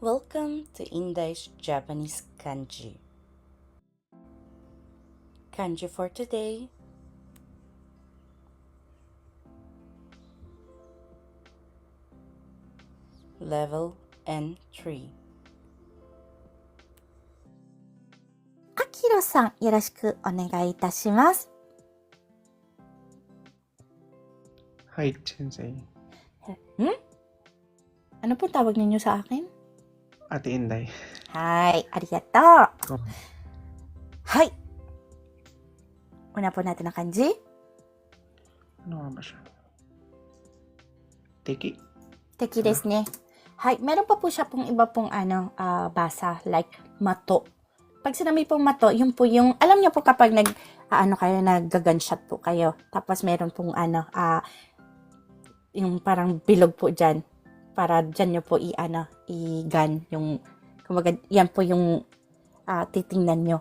Welcome to Indai's Japanese Kanji. Kanji for today. Level N3. あきろさん、よろしくお願いいたします。 Hi, Sensei. Hmm? Ano po tawag ninyo sa akin? Ate Inday. Hi, arigato. Oh. Hi. Una po natin ang kanji. Ano nga ba siya? Teki. Teki desu ne. Hi, meron pa po siya pong iba pong ano, ah, basa, like mato. Pag sinabi pong mato, yun po yung, alam niyo po kapag nag, ah, ano kayo, nag-gunshot po kayo. Tapos meron pong ano, ah, yung parang bilog po dyan. Para dyan niyo po i-ano, i-gun. Yung, kumbaga, yan po yung ah, titingnan nyo.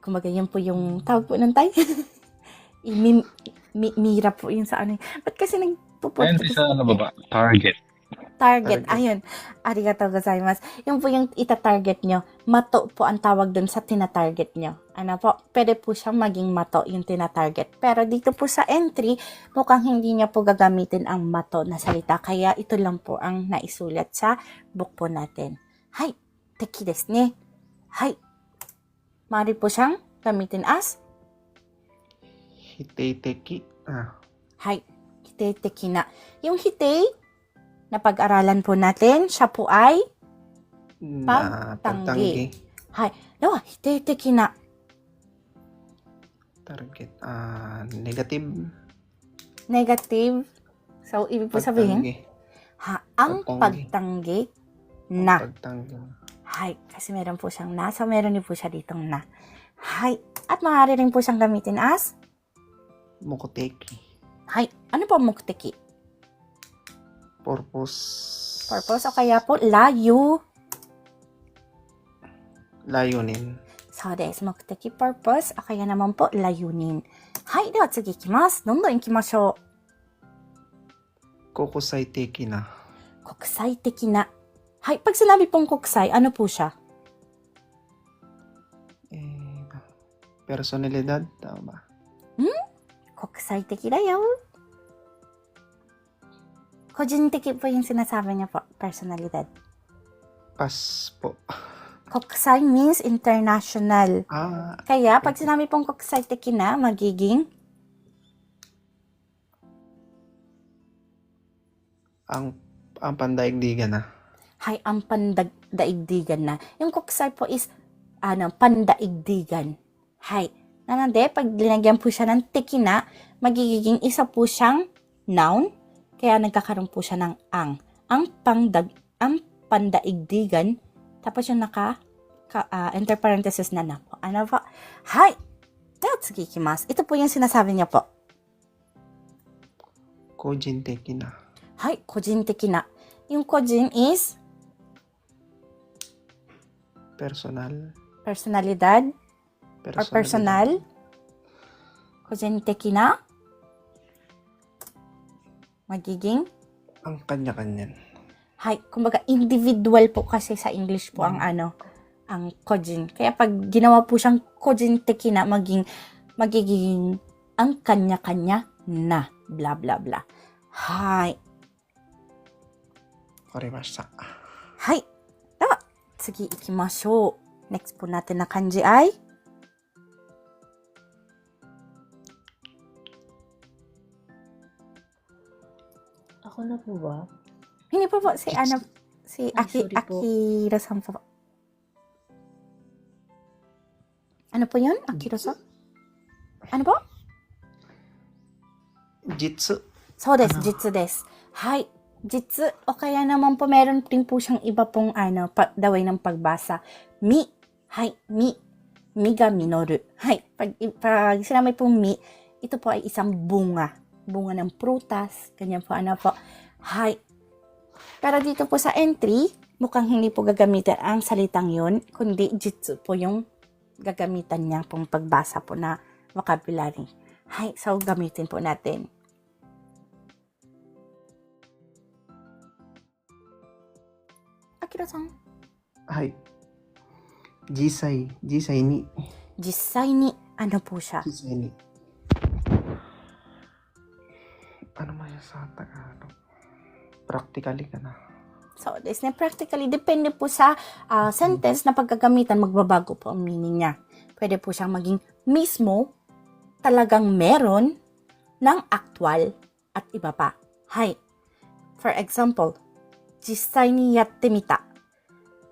Kumbaga, yan po yung tawag po ng tay. I-mi, mi- mira po yung sa ano. Ba't kasi nagpupot? Ayun sa ano ba ba? Target. Target. Target. Ayun. Arigatou gozaimasu. Yung po yung ita-target nyo. Mato po ang tawag dun sa tina-target nyo. Ano po? Pwede po siyang maging mato yung tina-target. Pero dito po sa entry, mukhang hindi niya po gagamitin ang mato na salita. Kaya ito lang po ang naisulat sa book po natin. Hai. Teki desu ne. Hai. Maaari po siyang gamitin as Hitei teki. Ah, Hay, hitei teki na. Yung hitei, na pag-aralan po natin, siya po ay, na Pagtanggi. pagtanggi. no, hitei teki na. Target. Ah, negative. Negative. So, ibig po sabihin, Pagtanggi. ha, ang Pagtanggi. pagtanggi na. Pagtanggi. Hay, kasi meron po siyang na. So, meron din po siya ditong na. Hay, at maaari rin po siyang gamitin as, Mokoteki. hay, ano po mukteki? Purpose. Purpose o kaya po layo. Layunin. そうです。目的 purpose おかやnaman po layunin. はい。では次行きます。どんどん行きましょ Kokusai teki na. う。国際的な。はい。Pag sinabi pong 国際, ano po siya? Eh, personalidad. Tama ba? 国際的だよ。 個人的po yung sinasabi niya po. Personalidad. Pas po. 国際 means international. Ah, Kaya, pag sinabi pong 国際的な, magiging ang ang pandaigdigan na. hay ang pandaigdigan na. Yung kuksay po is ano, pandaigdigan. Hay. Nanande, pag linagyan po siya ng tikina, magiging isa po siyang noun, kaya nagkakaroon po siya ng ang. Ang pangdag ang pandaigdigan tapos yung naka ka, ah, uh, enter parenthesis na na po. Ano po? Hi! That's Kikimas. Ito po yung sinasabi niya po. Kojin tekina. Hi, kojin tekina. Yung kojin is? Personal. Personalidad? Personalidad. Or personal? Kojin tekina? Magiging? Ang kanya-kanyan. hay kumbaga individual po kasi sa English po ang ano ang kojin. Kaya pag ginawa po siyang kojin na maging magiging ang kanya-kanya na bla bla bla. Hay. Koremashita. hay. Dawa sige ikimashou next po natin na kanji ay na po ba? Hindi po po, si ano, si Ay, Aki, sorry po. Ano po yun? Akira-san? Ano po? 実 So des, Ano? jitsu des. Hi, jitsu. O kaya naman po, meron din po siyang iba pong ano, pa, daway ng pagbasa. Mi. Hi, mi. Mi ga minoru. Hi, pag, pag sinamay pong mi, ito po ay isang bunga bunga ng prutas, ganyan po, ano po. Hi. Pero dito po sa entry, mukhang hindi po gagamitin ang salitang yon kundi jitsu po yung gagamitan niya pong pagbasa po na vocabulary. Hi, so gamitin po natin. Akira-san. Hi. Jisai, jisai ni. Jisai ni, ano po siya? Jisai ni. Ano man yan sa Tagalog? Practically ka na. So, this na practically, depende po sa ah, sentence na pagkagamitan, magbabago po ang meaning niya. Pwede po siyang maging mismo, talagang meron, ng actual, at iba pa. Hay. For example, jisai ni yatte mita.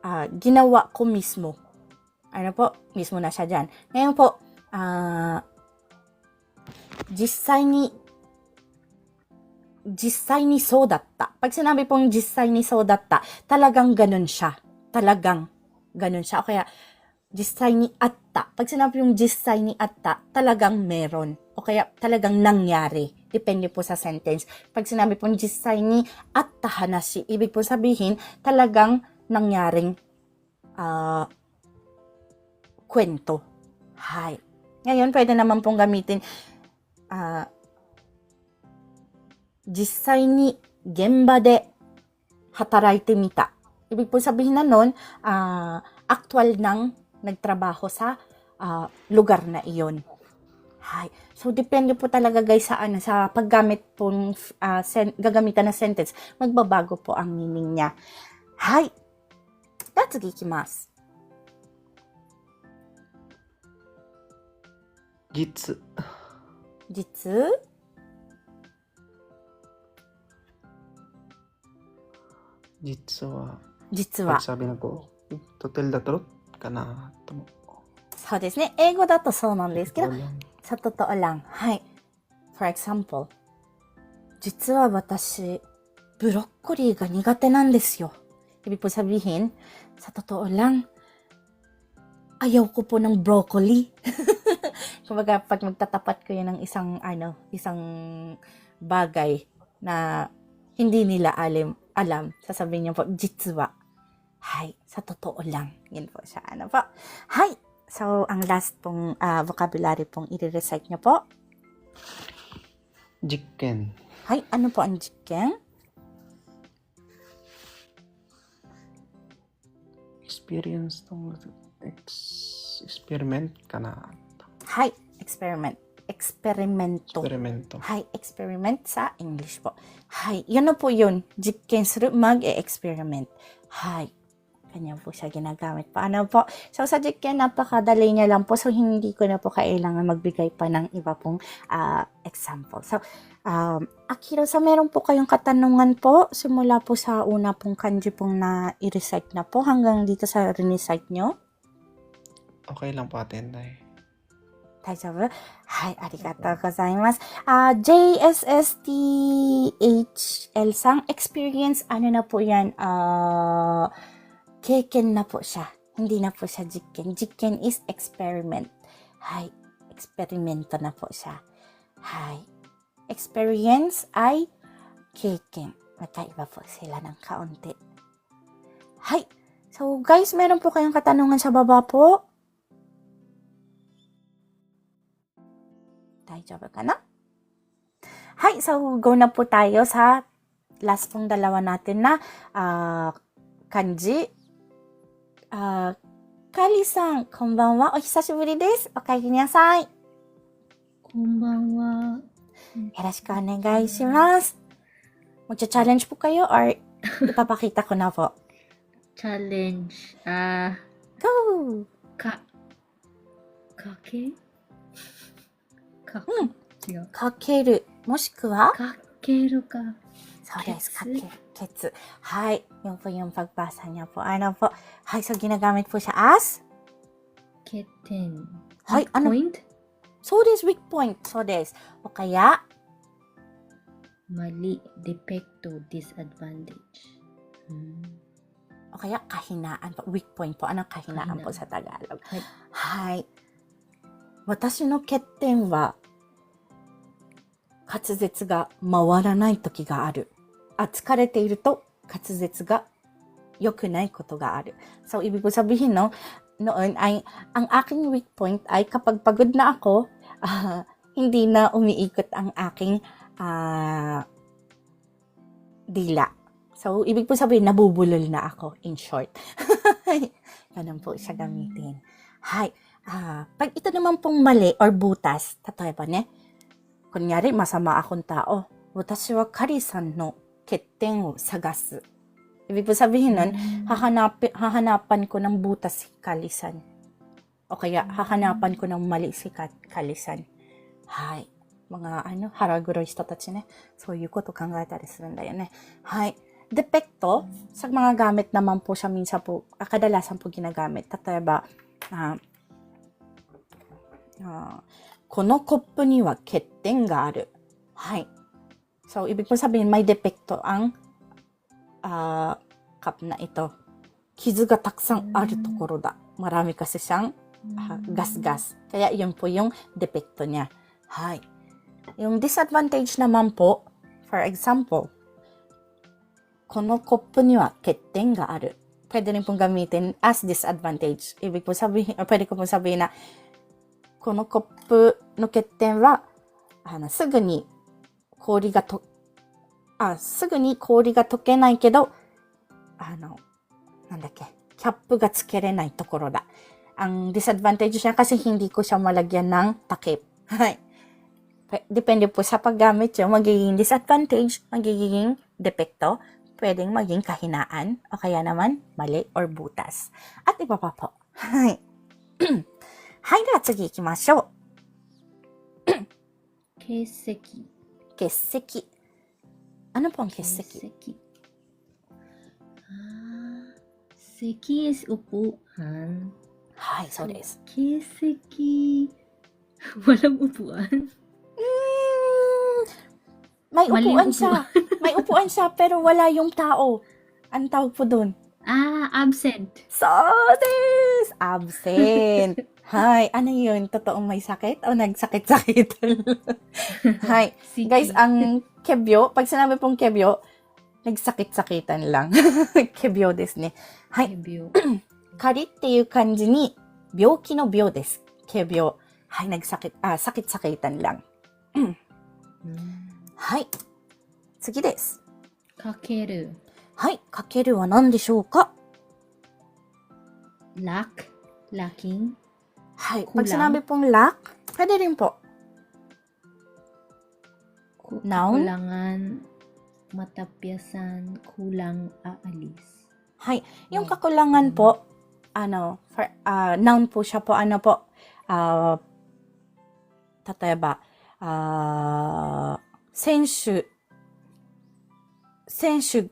Ah, ginawa ko mismo. Ano po? Mismo na siya dyan. Ngayon po, ah, jisai ni 実際にそうだった。Pag sinabi pong 実際にそうだった, talagang ganun siya. Talagang ganun siya. O kaya, 実際にあった. Pag sinabi yung 実際にあった, talagang meron. O kaya, talagang nangyari. Depende po sa sentence. Pag sinabi pong 実際にあった話, ibig po sabihin, talagang nangyaring ah, kwento. Hay. Ngayon, pwede naman pong gamitin ah, 実際に現場で働いてみた. Ibig po sabihin na nun, ah, actual nang nagtrabaho sa ah, lugar na iyon. Hay. So, depende po talaga guys sa, ano, sa paggamit pong ah, sen- gagamitan na sentence, magbabago po ang meaning niya. Hay. では次い 実、実、実は、実は。 pag sabi na ko, to tell the truth ka na. Tamo. そうですね。英語だとそうなんですけど、 Ikaw lang. sa totoo lang. Hi. For example, 実は私、ブロッコリーが苦手なんですよ. Ibig po sabihin, sa totoo lang, ayaw ko po ng broccoli. Kumbaga, pag magtatapat ko yan ng isang, ano, isang bagay na hindi nila alim, alam, sasabihin niyo po, jitsuwa. Hay, sa totoo lang. Yan po siya. Ano po? Hay, So, ang last pong ah, vocabulary pong i-recite niyo po. Jikken. Hay, ano po ang jikken? Experience tong ex, experiment ka na. Hay, experiment. Experimento. Experimento. Hay, experiment sa English po. Hay, yun na po yun. Jikken suru, mag-e-experiment. Hay, kanya po siya ginagamit. Paano po? So, sa jikken, napakadali niya lang po. So, hindi ko na po kailangan magbigay pa ng iba pong ah, example. So, um, Akira, sa meron po kayong katanungan po simula po sa una pong kanji pong na i-recite na po hanggang dito sa re-recite nyo? Okay lang po atenday. 大丈夫はい、ありがとうございます。あ、JSSTHL さん、experience, ano na po yan? Ah,経験なpo siya. Hindi na po siya 実験。実験 is experiment. はい、experimento na po siya. はい。experience ay 経験。Magkaiba po sila ng kaunti. はい。So, guys, meron po kayong katanungan sa baba po? 大丈夫かなはい、so go na po tayo sa last pong dalawa natin na ah, kanji. Ah, Kali-san, konbanwa. O久しぶりです。お帰りなさい。よこんばんは。ろしくお願いします。Magcha-challenge po kayo or ipapakita ko na po. チャレンジ。あ Go! ー、か、 か。ける。もしくは？かけるか。そうです。かける。はい。4分4分パーサン。はい。そぎなガメプシャアス。けてん。はい。あの、そうです。ウィッポイント。そうです。おかや。マリディペクト・ディス・アドバンテージ。おかや、カヒナ・ウィッポイント、あのカヒナ・アンポ、サタガール。はい。私の欠点は、滑舌が回らない時がある。あ、疲れていると滑舌が良くないことがある。So, ibig ko sabihin, no, noon ay, ang aking weak point ay kapag pagod na ako, ah, hindi na umiikot ang aking ah, dila. So, ibig po sabihin, nabubulol na ako, in short. Ganun po siya gamitin. Hay, ah, pag ito naman pong mali or butas, tatoy ba ne? kunyari masama akong tao. Watashi wa Kari-san no ketten wo sagasu. Ibig po sabihin nun, mm. hahanap, hahanapan ko ng butas si Kalisan. O kaya, hahanapan ko ng mali si Kalisan. Hai. Mga ano, haraguro yung tatachin eh. So, yung koto kangaetari surunda yun eh. Hai. Depekto, sa mga gamit naman po siya minsan po, ah, kadalasan po ginagamit. Tataya ba, ah, uh, ah, uh, このコップには欠点がある。はい。So, ibig po sabihin, may depekto ang ah, cup na ito. 傷がたくさんあるところだ。Marami kasi siyang ah, gas-gas. Kaya yun po yung depekto niya. Hay. Yung disadvantage naman po, for example, このコップには欠点がある。Pwede rin pong gamitin as disadvantage. Ibig po sabihin, o pwede ko pong sabihin na, このコップの欠点は、あの、すぐに氷がと、あ、すぐに氷が溶けないけど、あの、なんだっけ、キャップがつけれないところだ。Ang disadvantage niya kasi hindi ko siya malagyan ng takip. Hay. Pe- Depende po sa paggamit yung magiging disadvantage, magiging depekto, pwedeng maging kahinaan, o kaya naman mali or butas. At iba pa po. Hay. Hay, de wa tsugi ikimashou. 欠席。欠席。Ano po ang 欠席？欠席。Ah, seki is upuan. はい、そうです。 Keseki. Walang upuan. Mm, may Mali upuan yung siya. May upuan siya, pero wala yung tao. Ang tawag po dun. Ah, absent. So des! Absent. Hay, ano yun? Totoong may sakit o nagsakit-sakit? Hay. Seki. Guys, ang kebyo, pag sinabi pong kebyo, nagsakit-sakitan lang. kebyo des ne. はい。 Kebyo. 仮っていう漢字に、病気の病です。軽病。はい、nagsakit, ah, sakit-sakitan lang. Mm. はい。次です。かける。はい、かけるは何でしょうか Lack. Lacking. Hi, Kulang. pag sinabi pong lack, pwede rin po. Ku- Noun? Kulangan, matapyasan, kulang, aalis. Hi, yung kakulangan po, ano, for, ah, noun po siya po, ano po, ah, tatayaba, ah, senshu, senshu,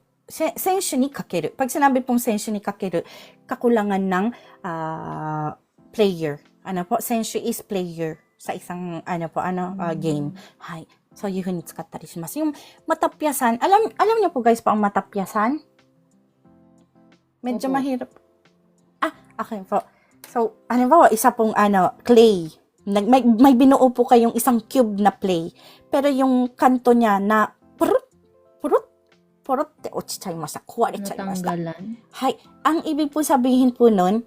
senshu ni kakeru. Pag sinabi pong senshu ni kakeru, kakulangan ng ah, player ano po, senshu is player sa isang ano po, ano, uh, mm. game. Hi. So, yun, it's katarismas. Yung matapyasan, alam, alam niyo po guys pa ang matapyasan? Medyo Opo. mahirap. Ah, okay po. So, ano ba, isa pong ano, clay. Nag, may, may binuo po kayong isang cube na play. Pero yung kanto niya na purut, purut, purut, te ochichay masa, kuwari chay. Natanggalan? Hay, ang ibig po sabihin po nun,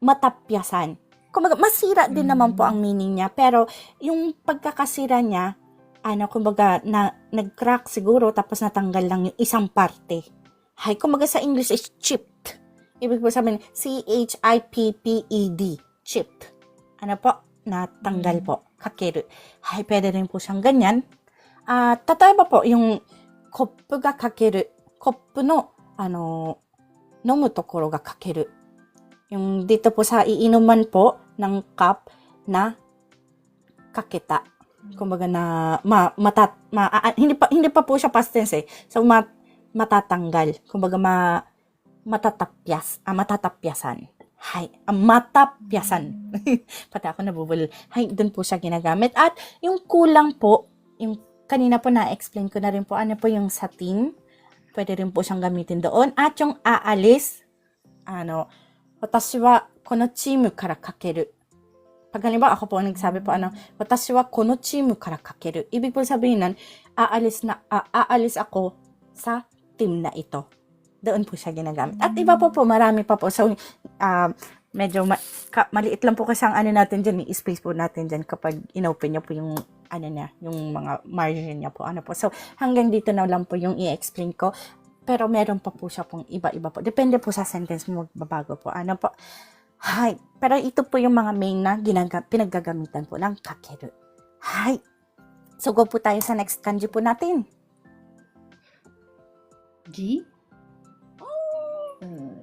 matapyasan. Kumbaga, masira din hmm. naman po ang meaning niya, pero yung pagkakasira niya, ano, kumbaga, na, nag-crack siguro, tapos natanggal lang yung isang parte. Hay, kumbaga sa English is chipped. Ibig po sabihin, C-H-I-P-P-E-D, chipped. Ano po? Natanggal hmm. po. Kakiru. Hay, pwede rin po siyang ganyan. At, uh, tatay ba po, yung kopu ga kakeru, kopu no, ano, nomu tokoro ga kakeru. Yung dito po sa iinuman po ng cup na kakita. Kumbaga na ma, mata, ma, ah, hindi pa hindi pa po siya past tense eh. So ma, matatanggal. Kumbaga ma matatapyas, ah, matatapyasan. Hay, ah, matapyasan. Pati ako nabubulol. Hay, dun po siya ginagamit. At yung kulang po, yung kanina po na-explain ko na rin po ano po yung sa team. Pwede rin po siyang gamitin doon. At yung aalis, ano, 私はこのチームからかける。Pag halimbawa ako po ang nagsabi po, ano, 私はこのチームからかける。Ibig po sabihin nun, aalis, na, ah, aalis ako sa team na ito. Doon po siya ginagamit. At iba po po, marami pa po. So, ah, medyo ma- ka- maliit lang po kasi ang ano natin dyan, yung space po natin dyan kapag inopen niya po yung ano niya, yung mga margin niya po. Ano po. So, hanggang dito na lang po yung i-explain ko. Pero meron pa po siya pong iba-iba po. Depende po sa sentence mo magbabago po. Ano po. Hi. Pero ito po yung mga main na ginaga- pinaggagamitan po ng kakeru. Hi. So, go po tayo sa next kanji po natin. G? Uh,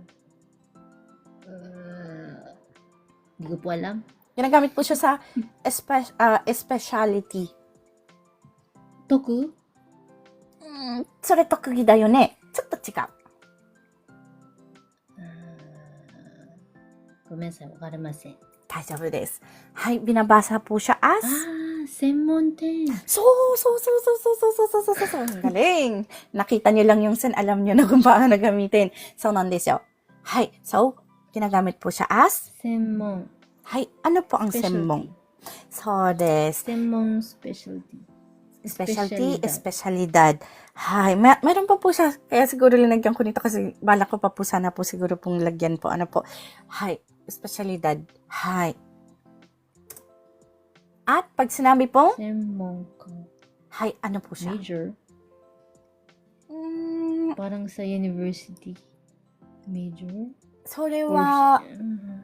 uh, Hindi ko po alam. Ginagamit po siya sa espe- ah, speciality. Toku? うんそれ特技だよね。 ちょっと違う。 ごめんなさい、わかりません。大丈夫です。はい、binabasa po siya as... ああ、専門店。そうそうそうそうそうそうそうそうそうそう。Ang galing. Nakita niyo lang yung sen, alam niyo na kung paano gamitin. So, nan desu yo. Hay, so, ginagamit po siya as... 専門。 Hay, ano po ang senmong? So, des. 専門スペシャリティ。 Specialty, Espesyalidad. espesyalidad. Hay, may, meron pa po siya. Kaya siguro linagyan ko nito kasi balak ko pa po sana po siguro pong lagyan po. Ano po? Hay, espesyalidad. Hay. At pag sinabi pong, 専門家。 hay, ano po siya? Major. Mm, Parang sa university. Major? それ Or- は、 Mhm.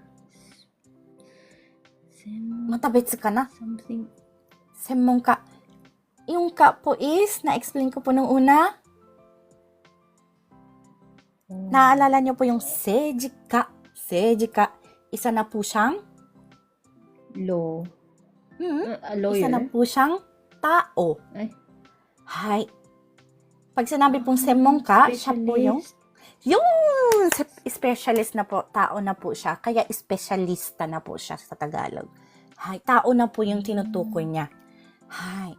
専門 matabits ka na. something. 専門家. Yung ka po is, na-explain ko po nung una, naalala niyo po yung sejika. Sejika. Isa na po siyang, Law. hmm, Uh, lawyer. isa na po siyang tao. Ay. Hay. Pag sinabi pong semong ka, siya po yung, yung specialist na po, tao na po siya. Kaya espesyalista na po siya sa Tagalog. Hay, tao na po yung tinutukoy niya. Hay.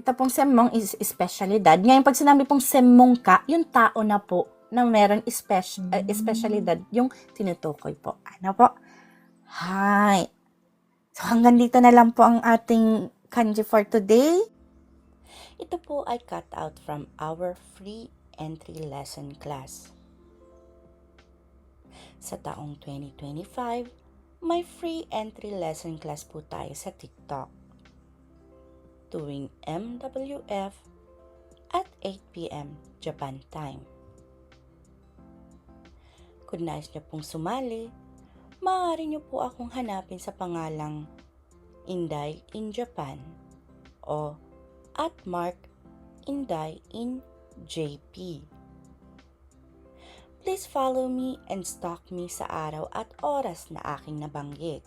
Ito pong semong is espesyalidad. Ngayon, pag sinabi pong semong ka, yung tao na po na meron eh, Mm. espesyalidad yung tinutukoy po. Ano po? Hay. So, hanggang dito na lang po ang ating kanji for today. Ito po ay cut out from our free entry lesson class. Sa taong 2025, may free entry lesson class po tayo sa TikTok. Tuwing MWF at 8pm Japan time. Kung nais niyo pong sumali, maaari niyo po akong hanapin sa pangalang Inday in Japan o at Mark Inday in JP. Please follow me and stalk me sa araw at oras na aking nabanggit.